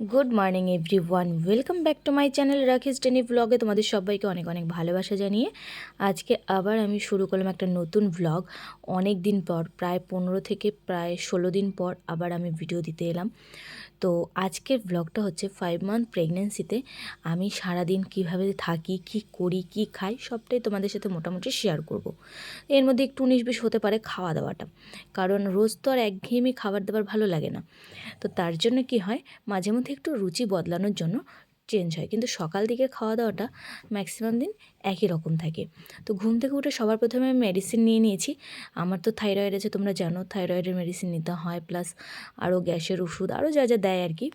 Good morning everyone welcome back to my channel রাখিস টেনি ব্লগে তোমাদের সবাইকে অনেক অনেক ভালোবাসা জানিয়ে আজকে আবার আমি শুরু করলাম একটা নতুন ব্লগ অনেক দিন পর, প্রায় পনেরো থেকে প্রায় ষোলো দিন পর আবার আমি ভিডিও দিতে এলাম। তো আজকের ব্লগটা হচ্ছে ফাইভ মান্থ প্রেগনেন্সিতে আমি সারাদিন কীভাবে থাকি, কি করি, কি খাই সবটাই তোমাদের সাথে মোটামুটি শেয়ার করব। এর মধ্যে একটু উনিশ বিশ হতে পারে খাওয়া দাওয়াটা কারণ রোজ তো আর একঘেয়েমি খাবার দাবার ভালো লাগে না তো তার জন্য কি হয়, মাঝে মধ্যে একটু রুচি বদলানোর জন্য চেঞ্জ হয়। কিন্তু সকাল দিকে খাওয়া দাওয়াটা ম্যাক্সিমাম দিন একই রকম থাকে। তো ঘুম থেকে উঠে সবার প্রথমে আমি মেডিসিন নিয়ে নিয়েছি। আমার তো থাইরয়েড আছে, তোমরা জানো থাইরয়েডের মেডিসিন নিতে হয় প্লাস আরও গ্যাসের ওষুধ আরও যা যা দেয় আর কি।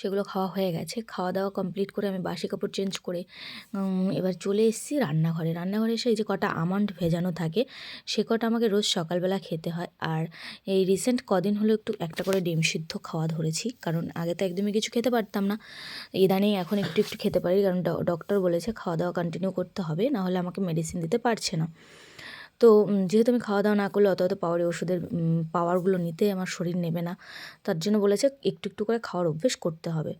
সেগুলো খাওয়া হয়ে গেছে। খাওয়া দাওয়া কমপ্লিট করে আমি বাসি কাপড় চেঞ্জ করে এবার চলে এসেছি রান্নাঘরে। রান্নাঘরে এসে এই যে কটা আমন্ড ভেজানো থাকে, সে কটা আমাকে রোজ সকালবেলা খেতে হয়। আর এই রিসেন্ট কদিন হলো একটু একটা করে ডিম সিদ্ধ খাওয়া ধরেছি, কারণ আগে তো একদমই কিছু খেতে পারতাম না। ইদানিং এখন একটু একটু খেতে পারি, কারণ ডক্টর বলেছে খাওয়া দাওয়া কন্টিনিউ করতে হবে, নাহলে আমাকে মেডিসিন দিতে পারছে না। তো যেহেতু আমি খাওয়া দাওয়া না করলে অত অত পাওয়ারে ওষুধের পাওয়ারগুলো নিতে আমার শরীর নেবে না। তার জন্য বলেছে একটু একটু করে খাওয়ার অভ্যেস করতে হবে।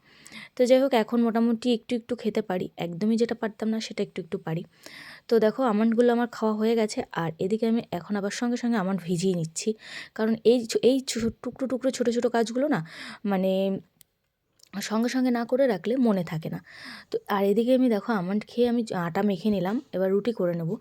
তো যাই হোক, এখন মোটামুটি একটু একটু খেতে পারি। একদমই যেটা পারতাম না, সেটা একটু একটু পারি। তো দেখো আমন্ডগুলো আমার খাওয়া হয়ে গেছে। আর এদিকে আমি এখন আবার সঙ্গে সঙ্গে আমন্ড ভিজিয়ে নিচ্ছি। কারণ এই এই টুকরো টুকরো, ছোটো ছোটো কাজগুলো না মানে সঙ্গে সঙ্গে না করে রাখলে মনে থাকে না। তো আর এদিকে আমি দেখো, আমন্ড খেয়ে আমি আটা মেখে নিলাম, এবার রুটি করে নেব।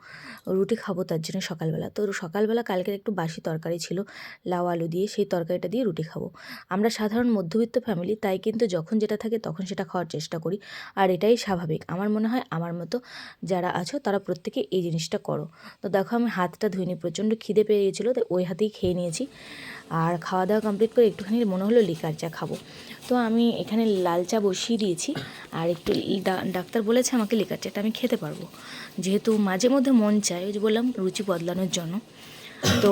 রুটি খাব তার জন্য সকালবেলা। তো সকালবেলা কালকের একটু বাসি তরকারি ছিল, লাউ আলু দিয়ে সেই তরকারিটা দিয়ে রুটি খাব। আমরা সাধারণ মধ্যবিত্ত ফ্যামিলি তাই কিন্তু যখন যেটা থাকে তখন সেটা খাওয়ার চেষ্টা করি। আর এটাই স্বাভাবিক। আমার মনে হয় আমার মতো যারা আছো, তারা প্রত্যেকে এই জিনিসটা করো। তো দেখো, আমি হাতটা ধুইনি, প্রচণ্ড খিদে পেয়ে গেছিল তাই ওই হাতেই খেয়ে নিয়েছি। আর খাওয়া দাওয়া কমপ্লিট করে একটুখানি মনে হলো লিকার চা খাব। তো আমি এখানে লাল চা বসিয়ে দিয়েছি। আর একটু ডাক্তার বলেছে আমাকে লিকার চাটা আমি খেতে পারব। যেহেতু মাঝে মধ্যে মন চায়, ওই যে বললাম রুচি বদলানোর জন্য। তো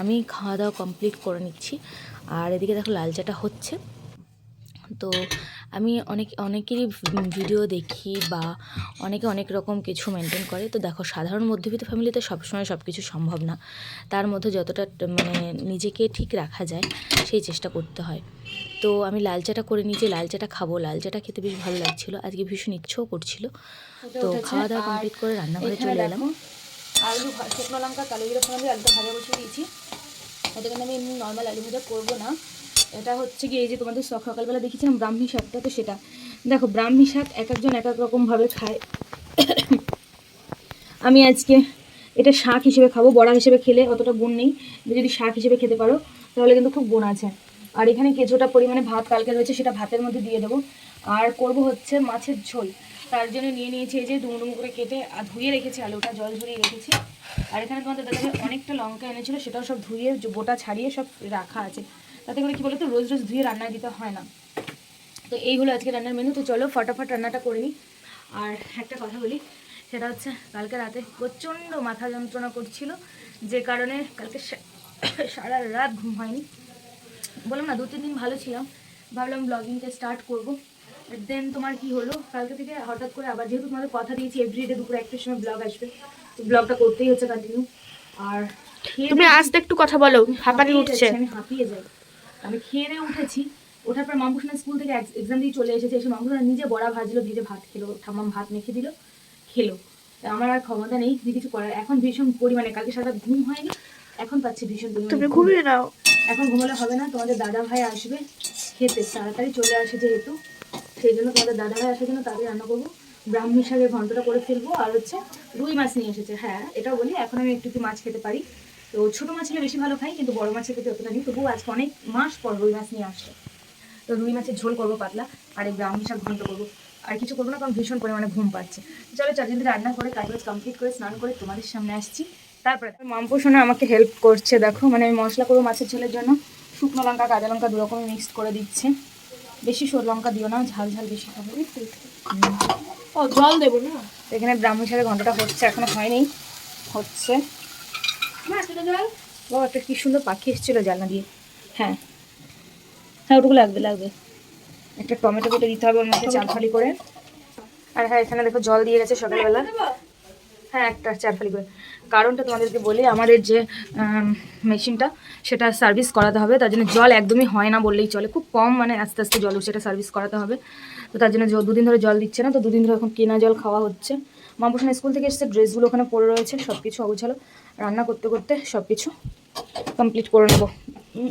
আমি খাওয়া দাওয়া কমপ্লিট করে নিচ্ছি। আর এদিকে দেখো লাল চাটা হচ্ছে। তো আমি অনেক, অনেকেরই ভিডিও দেখি বা অনেকে অনেক রকম কিছু মেনটেন করে। তো দেখো সাধারণ মধ্যবিত্ত ফ্যামিলিতে সবসময় সব কিছু সম্ভব না। তার মধ্যে যতটা মানে নিজেকে ঠিক রাখা যায়, সেই চেষ্টা করতে হয়। তো আমি লাল চাটা করে নিয়েছি লাল চাটা খাব। লাল চাটা খেতে বেশ ভালো লাগছিল। আজকে ভীষণ ইচ্ছেও করছিল। তো খাওয়া দাওয়া কমপ্লিট করে রান্নাঘরে চলে এলাম। আলু শুকনো লঙ্কা কালো জিরা ফোড়ন দিয়ে আলুটা ভাজা বসিয়ে দিয়েছি। এটা কিন্তু আমি এমনি নর্মাল আলু ভাজা করব না। এটা হচ্ছে কি এই যে তোমাদের সক- সকালবেলা দেখেছিলাম ব্রাহ্মী শাকটা তো সেটা। দেখো ব্রাহ্মী শাক এক একজন এক এক রকমভাবে খায়। আমি আজকে এটা শাক হিসেবে খাব। বড়া হিসেবে খেলে অতটা গুণ নেই। যদি শাক হিসেবে খেতে পারো তাহলে কিন্তু খুব গুণ আছে। আর এখানে কিছুটা পরিমাণে ভাত কালকে রয়েছে, সেটা ভাতের মধ্যে দিয়ে দেবো। আর করব হচ্ছে মাছের ঝোল। তার জন্য নিয়ে নিয়েছি এই যে ডুমো করে কেটে আর ধুয়ে রেখেছি, আলুটা জল ঝরিয়ে রেখেছি। আর এখানে তোমাদের দাদা অনেকটা লঙ্কা এনেছিল, সেটাও সব ধুয়ে বোটা ছাড়িয়ে সব রাখা আছে। তাতে করে কি বলতো, রোজ রোজ ধুয়ে রান্না দিতে হয় না। তো এই হলো আজকে রান্নার মেনু তো চলো ফটাফট রান্নাটা করে নিই। আর একটা কথা বলি, সেটা হচ্ছে কালকে রাতে প্রচণ্ড মাথা যন্ত্রণা করছিল, যে কারণে কালকে সারা রাত ঘুম হয়নি। বললাম না দু তিন দিন ভালো ছিলাম। ভাবলাম ব্লগিংটা স্টার্ট করব। দেন তোমার কি হলো? কালকে থেকে হঠাৎ করে আবার যেহেতু তোমাদের কথা দিয়েছি এভরিডে দুপুরে একটার সময় ব্লগ আসবে। তো ব্লগটা করতেই হচ্ছে কন্টিনিউ আর তুমি আস্তে একটু কথা বলো হাঁপানি উঠছে। আমি হাঁপিয়ে যাই। আমি খেয়ে দিয়ে উঠেছি ওঠার পর মামপুসনা স্কুল থেকে এক্সাম দিয়ে চলে এসেছে এসে মামপুসনা নিজে বড়া ভাজলো ভেজে ভাত খেলো ঠাম্মাম ভাত মেখে দিল খেলো। আমার আর ক্ষমতা নেই কিছু করার। এখন ভীষণ পরিমাণে কালকে সারা ঘুম হয়নি এখন পাচ্ছি ভীষণ তুমি ঘুমিয়ে নাও। এখন ঘুমালে হবে না, তোমাদের দাদা ভাই আসবে খেতে, তাড়াতাড়ি চলে আসে যেহেতু। সেই জন্য তোমাদের দাদা ভাই আসার জন্য তাড়াতাড়ি রান্না করব। ব্রাহ্মী শাকের ঘন্টটা করে ফেলব, আর হচ্ছে রুই মাছ নিয়ে এসেছে। হ্যাঁ এটাও বলি, এখন আমি একটু মাছ খেতে পারি। তো ছোটো মাছ হলে বেশি ভালো খাই, কিন্তু বড় মাছের খেতে অতটা নেই। তবুও আজকে অনেক মাস পর রুই মাছ নিয়ে আসছে তো রুই মাছের ঝোল করব পাতলা, আর এই ব্রাহ্মী শাক ঘন্ট করব। আর কিছু করব না, কারণ ভীষণ পরিমাণে ঘুম পাচ্ছে। চলো চার যদি রান্না করে, কাজ কমপ্লিট করে, স্নান করে তোমাদের সামনে আসছি। তারপরে মাম্পু সোনা আমাকে হেল্প করছে দেখো মানে আমি মশলা করব মাছের ঝোলের জন্য। শুকনো লঙ্কা কাঁচা লঙ্কা দু রকম মিক্স করে দিচ্ছে। বেশি সর লঙ্কা দিও না ঝাল ঝাল বেশি খাবে। ও জল দেবো না? এখানে ব্রাহ্মণ শাকের ঘন্টাটা হচ্ছে এখনও হয়নি হচ্ছে। ও একটা কি সুন্দর পাখি এসেছিল জানলা দিয়ে। হ্যাঁ। হ্যাঁ ওটুকু লাগবে লাগবে। একটা টমেটো কেটে দিতে হবে ওর মধ্যে চাল ফালি করে। আর হ্যাঁ এখানে দেখো জল দিয়ে গেছে সকালবেলা। হ্যাঁ একটা চার ফালি করে। কারণটা তোমাদেরকে বলি, আমাদের যে মেশিনটা, সেটা সার্ভিস করাতে হবে। তার জন্য জল একদমই হয় না বললেই চলে। খুব কম মানে আস্তে আস্তে জল সেটা সার্ভিস করাতে হবে। তো তার জন্য দুদিন ধরে জল দিচ্ছে না, তো দুদিন ধরে এখন কেনা জল খাওয়া হচ্ছে। মামপুষণ স্কুল থেকে এসেছে, ড্রেসগুলো ওখানে পড়ে রয়েছে সব কিছু অগোছালো। রান্না করতে করতে সব কিছু কমপ্লিট করে নেব।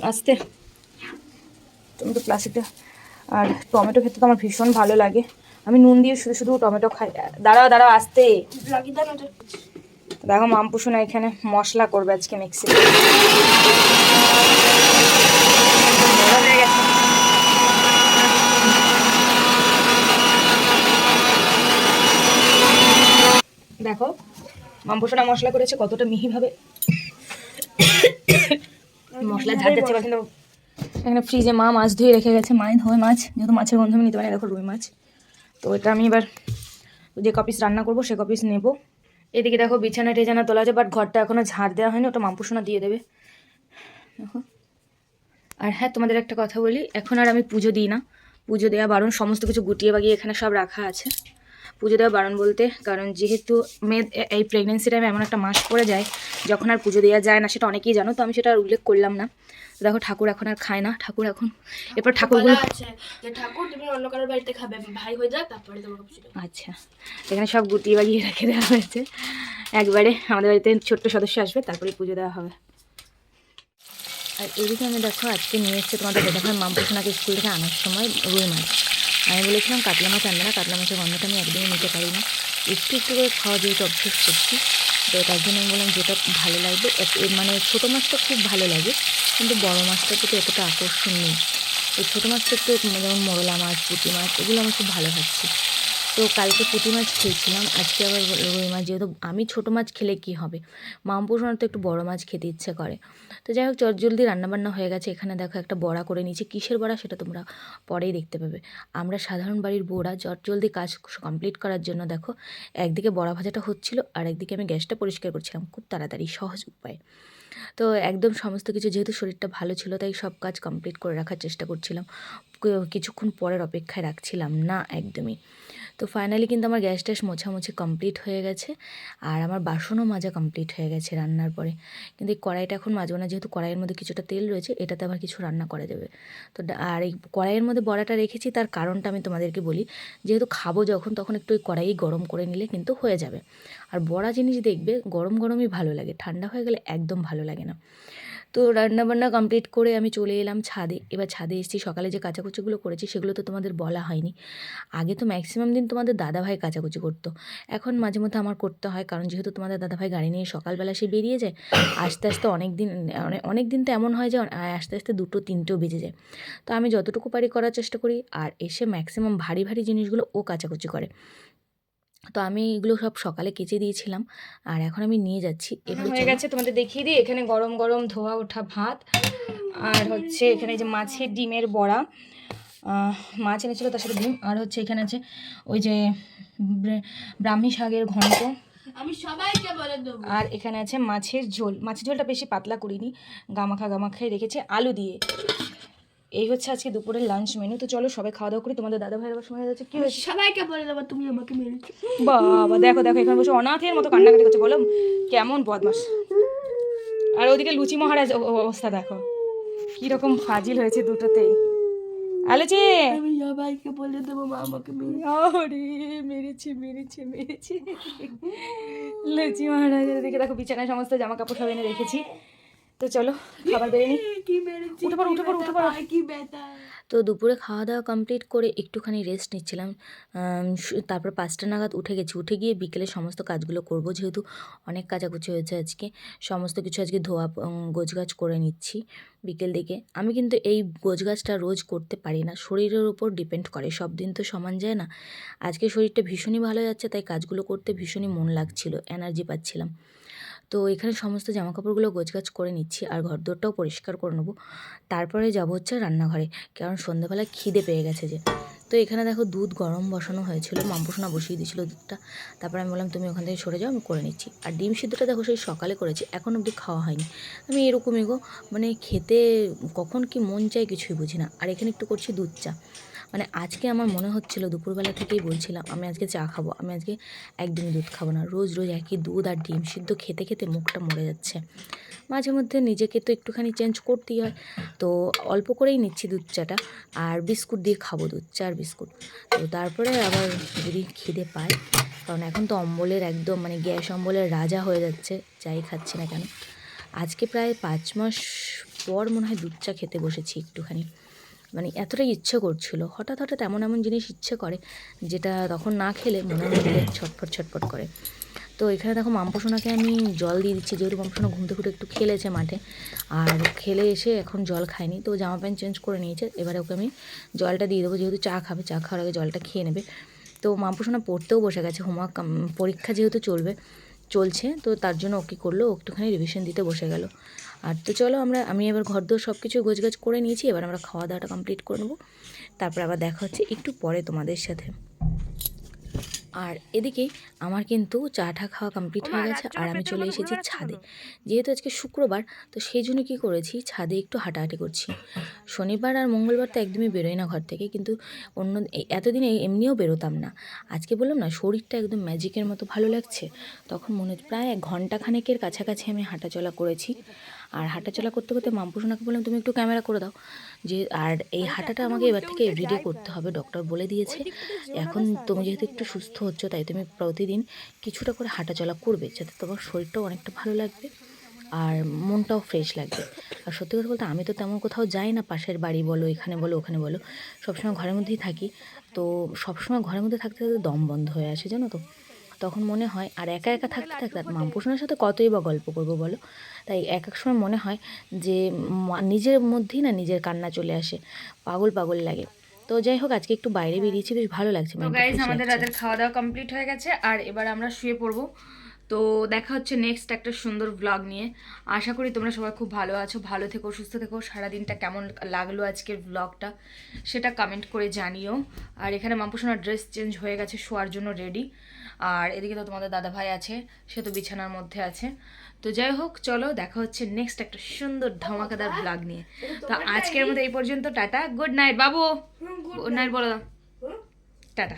আস্তে। তুমি তো প্লাস্টিকটা আর টমেটো খেতে তো আমার ভীষণ ভালো লাগে। আমি নুন দিয়ে শুধু শুধু টমেটো খাই। দাঁড়াও দাঁড়াও, আসতে। দেখো মামপুষুনা এখানে মশলা করবে আজকে মিক্সি দেখো মামপুষুনা মশলা করেছে, কতটা মিহি মিহিভাবে। মশলা ঝাড় এখানে ফ্রিজে মা মাছ ধুয়ে রেখে গেছে মাই ধোয় মাছ, যেহেতু মাছের গন্ধ আমি নিতে পারি দেখো রুই মাছ। তো এটা আমি এবার যে কপিস রান্না করব, সে কপিস নেব। এদিকে দেখো বিছানা টেছানা তোলা আছে বাট ঘরটা এখনও ঝাড় দেওয়া হয়নি, ওটা মাম্পুসোনা দিয়ে দেবে। দেখো। আর হ্যাঁ তোমাদের একটা কথা বলি, এখন আর আমি পুজো দিই না। পুজো দেওয়া বারণ, সমস্ত কিছু গুটিয়ে বাগিয়ে এখানে সব রাখা আছে। পুজো দেওয়া বারণ বলতে কারণ যেহেতু মেয়ে এই প্রেগনেন্সি টাইমে এমন একটা মাস পড়ে যায় যখন আর পুজো দেওয়া যায় না সেটা অনেকেই জানো তো আমি সেটা আর উল্লেখ করলাম না। দেখো ঠাকুর এখন আর খায় না ঠাকুর এখন এরপর ঠাকুরগুলো ঠাকুর। আচ্ছা এখানে সব গুটিয়ে বাগিয়ে রেখে দেওয়া হয়েছে। একবারে আমাদের বাড়িতে ছোট্ট সদস্য আসবে তারপরে পুজো দেওয়া হবে। আর এদিকে আমি দেখো আজকে নিয়ে এসছে তোমাদের দেখা হয় মামপুসোনাকে স্কুল থেকে আনার সময় রুই মাছ। আমি বলেছিলাম কাতলা মাছ আনবে না, কাতলা মাছের গন্ধটা আমি একদমই নিতে পারি না একটু একটু করে খাওয়া যেহেতু অভ্যেস করছি, তো তার জন্য আমি বললাম যেটা ভালো লাগবে মানে ছোটো মাছটা খুব ভালো লাগে, কিন্তু বড় মাছটা প্রতি এতটা আকর্ষণ নেই। তো ছোটো মাছটা একটু, যেমন মরলা মাছ, পুঁটি মাছ, এগুলো আমার খুব ভালো খাচ্ছি তো কালকে পুঁটি মাছ খেয়েছিলাম, আজকে আবার রুই মাছ যেহেতু আমি ছোটো মাছ খেলে কি হবে? মামপুষণার তো একটু বড় মাছ খেতে ইচ্ছে করে। তো যাই হোক চটজলদি রান্নাবান্না হয়ে গেছে, এখানে দেখো একটা বড়া করে নিয়েছি, কিসের বড়া সেটা তোমরা পরেই দেখতে পাবে। আমরা সাধারণ বাড়ির বড়া চটজলদি কাজ কমপ্লিট করার জন্য দেখো, একদিকে বড়া ভাজাটা হচ্ছিল, আর একদিকে আমি গ্যাসটা পরিষ্কার করছিলাম, খুব তাড়াতাড়ি, সহজ উপায়। তো একদম সমস্ত কিছু যেহেতু শরীরটা ভালো ছিল, তাই সব কাজ কমপ্লিট করে রাখার চেষ্টা করছিলাম কিছুক্ষণ পরের অপেক্ষায় রাখছিলাম, না একদমই। তো ফাইনালি কিন্তু আমার গ্যাস ট্যাস মোছামুছি কমপ্লিট হয়ে গেছে। আর আমার বাসনও মাজা কমপ্লিট হয়ে গেছে রান্নার পরে। কিন্তু এই কড়াইটা এখন মাজবো না যেহেতু কড়াইয়ের মধ্যে কিছুটা তেল রয়েছে, এটাতে আবার কিছু রান্না করা যাবে। তো আর এই কড়াইয়ের মধ্যে বড়াটা রেখেছি, তার কারণটা আমি তোমাদেরকে বলি। যেহেতু খাব যখন, তখন একটু ওই কড়াই গরম করে নিলে কিন্তু হয়ে যাবে। আর বড়া জিনিস দেখবে গরম গরমই ভালো লাগে, ঠান্ডা হয়ে গেলে একদম ভালো লাগে না। তো রান্নাবান্না কমপ্লিট করে আমি চলে এলাম ছাদে। এবার ছাদে এসেছি, সকালে যে কাচাকুচিগুলো করেছি সেগুলো তো তোমাদের বলা হয়নি। আগে তো ম্যাক্সিমাম দিন তোমাদের দাদাভাই কাচাকুচি করতো। এখন মাঝে মধ্যে আমার করতে হয়, কারণ যেহেতু তোমাদের দাদাভাই গাড়ি নিয়ে সকালবেলা সে বেরিয়ে যায়, আস্তে আস্তে অনেক দিন অনেক অনেক দিন তো এমন হয় যে আস্তে আস্তে দুটো, তিনটেও বেজে যায়। তো আমি যতটুকু পারি করার চেষ্টা করি, আর এসে ম্যাক্সিমাম ভারী ভারী জিনিসগুলো ও কাচাকুচি করে। তো আমি এগুলো সব সকালে কেচে দিয়েছিলাম আর এখন আমি নিয়ে যাচ্ছি হয়ে গেছে তোমাদের দেখিয়ে দিই। এখানে গরম গরম ধোয়া ওঠা ভাত আর হচ্ছে এখানে যে মাছের ডিমের বড়া মাছ এনেছিল তার সাথে ডিম আর হচ্ছে এখানে আছে ওই যে ব্রে- ব্রাহ্মী শাকের ঘন্ট। আমি সবাইকে বলে দেবো। আর এখানে আছে মাছের ঝোল। মাছের ঝোলটা বেশি পাতলা করিনি গামাখা গামাখায় রেখেছে আলু দিয়ে। এই হচ্ছে আজকে দুপুরের লাঞ্চ মেনু তো চলো সবাই খাওয়া দাওয়া করি। তোমাদের দাদা ভাইয়ের সময় হয়ে যাচ্ছে। কি হয়েছে? সবাইকে বলে দেবো তুমি আমাকে মেরেছো। বাবা দেখো দেখো এখানে বসে অনাথের মতো কান্নাকাটি করছে। বলো কেমন বদমাস আর ওদিকে লুচি মহারাজ অবস্থা দেখো। কীরকম ফাজিল হয়েছে দুটোতেই আলোচে! আমি সবাইকে বলে দেবো মা আমাকে মেরে মেরেছে মেরেছে মেরেছে। লুচি মহারাজের দিকে দেখো বিছানায় সমস্ত জামা কাপড় সব এনে রেখেছি। তো চলো খাবার কি মেরেছি উঠে পড়ো উঠে পড়ো উঠে পড়ো। কি বেটা তো দুপুরে খাওয়া দাওয়া কমপ্লিট করে একটুখানি রেস্ট নিচ্ছিলাম। তারপর পাঁচটা নাগাদ উঠে গেছি। উঠে গিয়ে বিকেলে সমস্ত কাজগুলো করব যেহেতু অনেক কাচাকুচি হয়েছে আজকে। সমস্ত কিছু আজকে ধোয়া গোছগাছ করে নিচ্ছি বিকেল দিকে। আমি কিন্তু এই গোছগাছটা রোজ করতে পারি না। শরীরের উপর ডিপেন্ড করে। সব দিন তো সমান যায় না। আজকে শরীরটা ভীষণই ভালো যাচ্ছে তাই কাজগুলো করতে ভীষণই মন লাগছিল এনার্জি পাচ্ছিলাম। তো এখানে সমস্ত জামাকাপড়গুলো গোছগাছ করে নিচ্ছি আর ঘরদোরটাও পরিষ্কার করে নেব। তারপরে যাব হচ্ছে রান্নাঘরে, কারণ সন্ধ্যাবেলা খিদে পেয়ে গেছে যে। তো এখানে দেখো দুধ গরম বসানো হয়েছিল, মাম্পোসোনা বসিয়ে দিয়েছিল দুধটা। তারপরে আমি বললাম, তুমি ওখান থেকে সরে যাও, আমি করে নিচ্ছি। আর ডিম সিদ্ধটা দেখো সেই সকালে করেছি, এখন অবধি খাওয়া হয়নি। আমি এরকমই গো মানে খেতে কখন কি মন চায় কিছুই বুঝি না। আর এখানে একটু করছি দুধ চা। মানে আজকে আমার মনে হচ্ছিল দুপুরবেলা থেকেই বলছিলাম, আমি আজকে চা খাব, আমি আজকে একদিনই দুধ খাব না, রোজ রোজ একই দুধ আর ডিম সিদ্ধ খেতে খেতে মুখটা মরে যাচ্ছে। মাঝে মধ্যে নিজেকে তো একটুখানি চেঞ্জ করতেই হয়, তো অল্প করেই নিচ্ছি দুধ চাটা, আর বিস্কুট দিয়ে খাব দুধ চা আর বিস্কুট। তো তারপরে আবার যদি খিদে পায়, কারণ এখন তো অম্বলের একদম মানে গ্যাস অম্বলের রাজা হয়ে যাচ্ছে, যাই খাচ্ছি না কেন। আজকে প্রায় পাঁচ মাস পর মনে হয় দুধ চা খেতে বসেছি একটুখানি। মানে এতটাই ইচ্ছে করছিল, হঠাৎ হঠাৎ এমন এমন জিনিস ইচ্ছে করে যেটা তখন না খেলে মনের মধ্যে ছটফট ছটফট করে। তো এখানে দেখো মাম্পোসোনাকে আমি জল দিয়ে দিচ্ছি, যেহেতু মাম্পোসোনা ঘুমতে উঠে একটু খেলেছে মাঠে, আর খেলে এসে এখন জল খায়নি, তো জামা প্যান্ট চেঞ্জ করে নিয়েছে, এবারে ওকে আমি জলটা দিয়ে দেবো, যেহেতু চা খাবে, চা খাওয়ার আগে জলটা খেয়ে নেবে। তো মাম্পোসোনা পড়তেও বসে গেছে, হোমওয়ার্ক পরীক্ষা যেহেতু চলবে, চলছে, তো তার জন্য ও কী করল একটুখানি রিভিশন দিতে বসে গেল। আর তো চলো আমরা আমি এবার ঘর দোর সব কিছু গোছগাছ করে নিয়েছি এবার আমরা খাওয়া দাওয়াটা কমপ্লিট করে নেব। তারপর আবার দেখা হচ্ছে একটু পরে তোমাদের সাথে। আর এদিকে আমার কিন্তু চাটা খাওয়া কমপ্লিট হয়ে গেছে আর আমি চলে এসেছি ছাদে। যেহেতু আজকে শুক্রবার তো সেই জন্য কী করেছি ছাদে একটু হাঁটাহাঁটি করছি। শনিবার আর মঙ্গলবার তো একদমই বেরোই না ঘর থেকে কিন্তু অন্য এতদিন এমনিও বেরোতাম না। আজকে বললাম না শরীরটা একদম ম্যাজিকের মতো ভালো লাগছে তখন মনে হচ্ছে প্রায় এক ঘণ্টা খানেকের কাছাকাছি আমি হাঁটাচলা করেছি। আর হাঁটাচলা করতে করতে মাম্পুসোনাকে বললাম তুমি একটু ক্যামেরা করে দাও। যে আর এই হাঁটাটা আমাকে এবার থেকে এভরিডে করতে হবে। ডক্টর বলে দিয়েছে এখন তুমি যেহেতু একটু সুস্থ হচ্ছ তাই তুমি প্রতিদিন কিছুটা করে হাঁটাচলা করবে যাতে তোমার শরীরটাও অনেকটা ভালো লাগবে আর মনটাও ফ্রেশ লাগবে। আর সত্যি কথা বলতে আমি তো তেমন কোথাও যাই না পাশের বাড়ি বলো এখানে বলো ওখানে বলো সবসময় ঘরের মধ্যেই থাকি। তো সবসময় ঘরের মধ্যে থাকতে থাকতে দম বন্ধ হয়ে আসে জানো তো? তখন মনে হয় আর একা একা থাকতে থাকতে আর মামপোষণের সাথে কতই বা গল্প করব বলো? তাই এক এক সময় মনে হয় যে নিজের মধ্যেই না নিজের কান্না চলে আসে। পাগল পাগল লাগে। তো যাই হোক আজকে একটু বাইরে বেরিয়েছি বেশ ভালো লাগছে তো গাইজ আমাদের রাতের খাওয়া দাওয়া কমপ্লিট হয়ে গেছে আর এবার আমরা শুয়ে পড়ব। তো দেখা হচ্ছে নেক্সট একটা সুন্দর ব্লগ নিয়ে। আশা করি তোমরা সবাই খুব ভালো আছো ভালো থেকো সুস্থ থেকো। সারাদিনটা কেমন লাগল আজকের ব্লগটা সেটা কমেন্ট করে জানিও। আর এখানে মাম্পুসোনার ড্রেস চেঞ্জ হয়ে গেছে শোয়ার জন্য রেডি আর এদিকে তো তোমাদের দাদা ভাই আছে সে তো বিছানার মধ্যে আছে। তো যাই হোক চলো দেখা হচ্ছে নেক্সট একটা সুন্দর ধামাকাদার ব্লগ নিয়ে। তো আজকের মতো এই পর্যন্ত টাটা গুড নাইট বাবু। গুড নাইট বলো। টাটা।